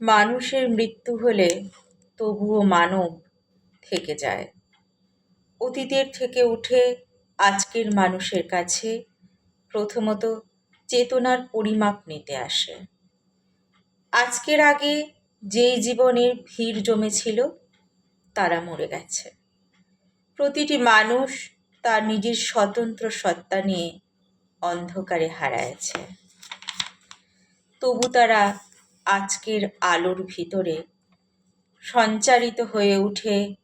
মানুষের মৃত্যু হলে তবুও মানব থেকে যায়। অতীতের থেকে উঠে আজকের মানুষের কাছে প্রথমত চেতনার পরিমাপ নিতে আসে। আজকের আগে যেই জীবনের ভিড় জমেছিল, তারা মরে গেছে। প্রতিটি মানুষ তার নিজের স্বতন্ত্র সত্তা নিয়ে অন্ধকারে হারায়েছে তবু তারা আজকের আলোর ভিতরে সঞ্চারিত হয়ে উঠে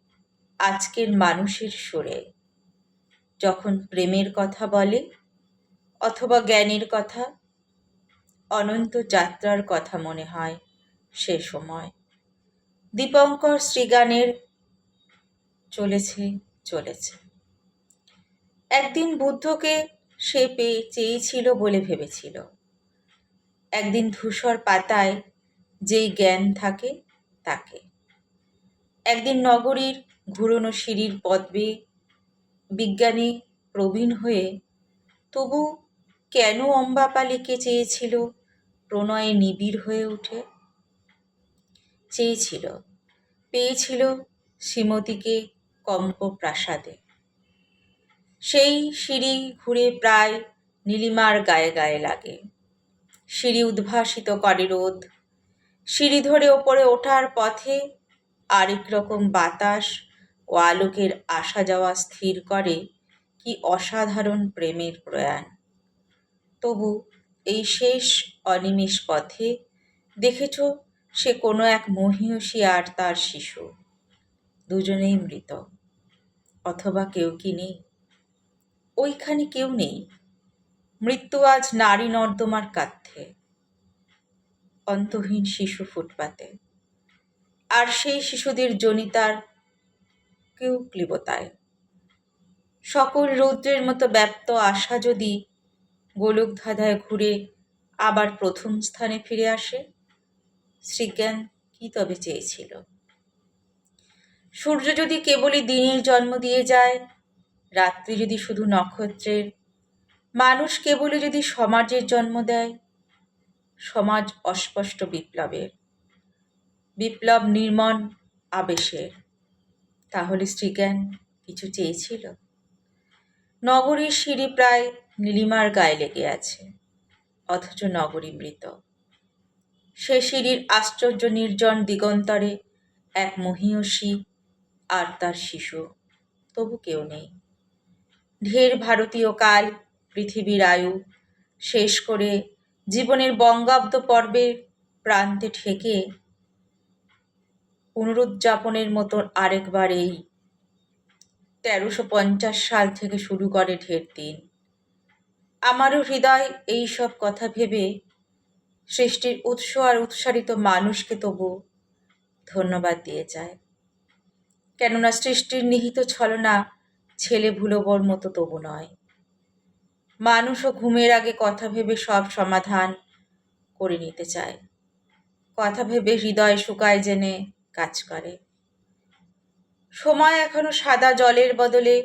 আজকের মানুষের সুরে। যখন প্রেমের কথা বলে অথবা জ্ঞানের কথা, অনন্ত যাত্রার কথা মনে হয় সে সময়। দীপঙ্কর শ্রীগানের চলেছে চলেছে। একদিন বুদ্ধকে সে পেয়ে চেয়েছিল বলে ভেবেছিল। একদিন ধূসর পাতায় যেই জ্ঞান থাকে, তাকে। একদিন নগরীর ঘুরনো সিঁড়ির পদ্মে বিজ্ঞানী প্রবীণ হয়ে, তবু কেন অম্বাপালিকে চেয়েছিল? প্রণয়ে নিবিড় হয়ে উঠে। চেয়েছিল, পেয়েছিল শ্রীমতীকে কম্প প্রাসাদে সেই সিঁড়ি ঘুরে প্রায় নীলিমার গায়ে গায়ে লাগে। সিঁড়ি উদ্ভাসিত করে রোদ সিঁড়ি ধরে ওপরে ওঠার পথে আরেক রকম বাতাস ও আলোকের আসা যাওয়া স্থির করে কি অসাধারণ প্রেমের প্রয়াণ। তবু এই শেষ অনিমেষ পথে দেখেছ সে কোনো এক মহিষী আর তার শিশু। দুজনেই মৃত, অথবা কেউ কি নেই। ওইখানে কেউ নেই। মৃত্যু আজ নারী নর্দমার কাধ্যে অন্তহীন শিশু ফুটপাতে। আর সেই শিশুদের জনিতার কেউ ক্লিবতায়। সকল রৌদ্রের মতো ব্যপ্ত আশা যদি গোলক ধাঁধায় ঘুরে আবার প্রথম স্থানে ফিরে আসে, শ্রীজ্ঞান কি তবে চেয়েছিল? সূর্য যদি কেবলই দিনের জন্ম দিয়ে যায়, রাত্রি যদি শুধু নক্ষত্রের, মানুষ কেবলই যদি সমাজের জন্ম দেয় সমাজ অস্পষ্ট বিপ্লবের। বিপ্লব নির্মণ আবেশের। তাহলে শ্রীজ্ঞান কিছু চেয়েছিল? নগরীর সিঁড়ি প্রায় নীলিমার গায়ে লেগে আছে, অথচ নগরী মৃত। সে সিঁড়ির আশ্চর্য নির্জন দিগন্তরে এক মহীয়সী আর তার শিশু, তবু কেউ নেই। ঢের ভারতীয় কাল পৃথিবীর আয়ু শেষ করে জীবনের বঙ্গাব্দ পর্বের প্রান্তে ঠেকে পুনরুদযাপনের মতন আরেকবার এই তেরোশো পঞ্চাশ সাল থেকে শুরু করে ঢের দিন। আমারও হৃদয় এই সব কথা ভেবে সৃষ্টির উৎস আর উৎসারিত মানুষকে তবু ধন্যবাদ দিয়ে যায়। কেননা সৃষ্টির নিহিত ছলনা ছেলে ভুলোবর মতো তবু নয়। মানুষও ঘুমের আগে কথা ভেবে সব সমাধান করে নিতে চায়। কথা ভেবে হৃদয় শুকায় জেনে কাজ করে। সময় এখনও সাদা জলের বদলে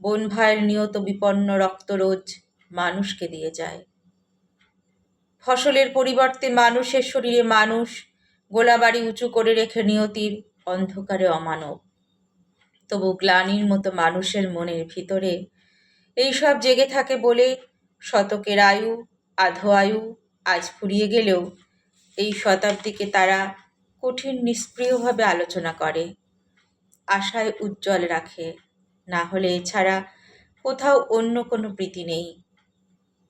বন ভাইয়ের নিয়ত বিপন্ন রক্তরোজ মানুষকে দিয়ে যায়। ফসলের পরিবর্তে মানুষের শরীরে মানুষ গোলাবাড়ি উঁচু করে রেখে নিয়তির অন্ধকারে অমানব। তবু গ্লানির মতো মানুষের মনের ভিতরে এইসব জেগে থাকে বলে শতকের আয়ু, আধো আয়ু আজ ফুরিয়ে গেলেও এই শতাব্দীকে তারা কঠিন নিষ্ক্রিয়ভাবে আলোচনা করে, আশায় উজ্জ্বল রাখে। না হলে এছাড়া কোথাও অন্য কোনো প্রীতি নেই।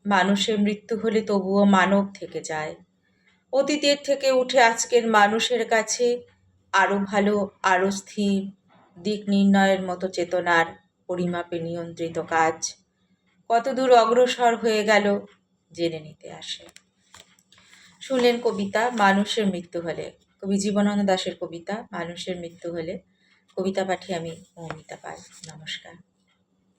মানুষের মৃত্যু হলে তবুও মানব থেকে যায়। অতীতের থেকে উঠে আজকের মানুষের কাছে আরও ভালো আরও স্থির দিক নির্ণয়ের মতো চেতনার পরিমাপে নিয়ন্ত্রিত কাজ। কতদূর অগ্রসর হয়ে গেল জেনে নিতে আসে। শুনলেন কবিতা, মানুষের মৃত্যু হলে। কবি জীবনানন্দ দাশের কবিতা, মানুষের মৃত্যু হলে। কবিতা পাঠিয়ে আমি মৌমিতা পাই নমস্কার।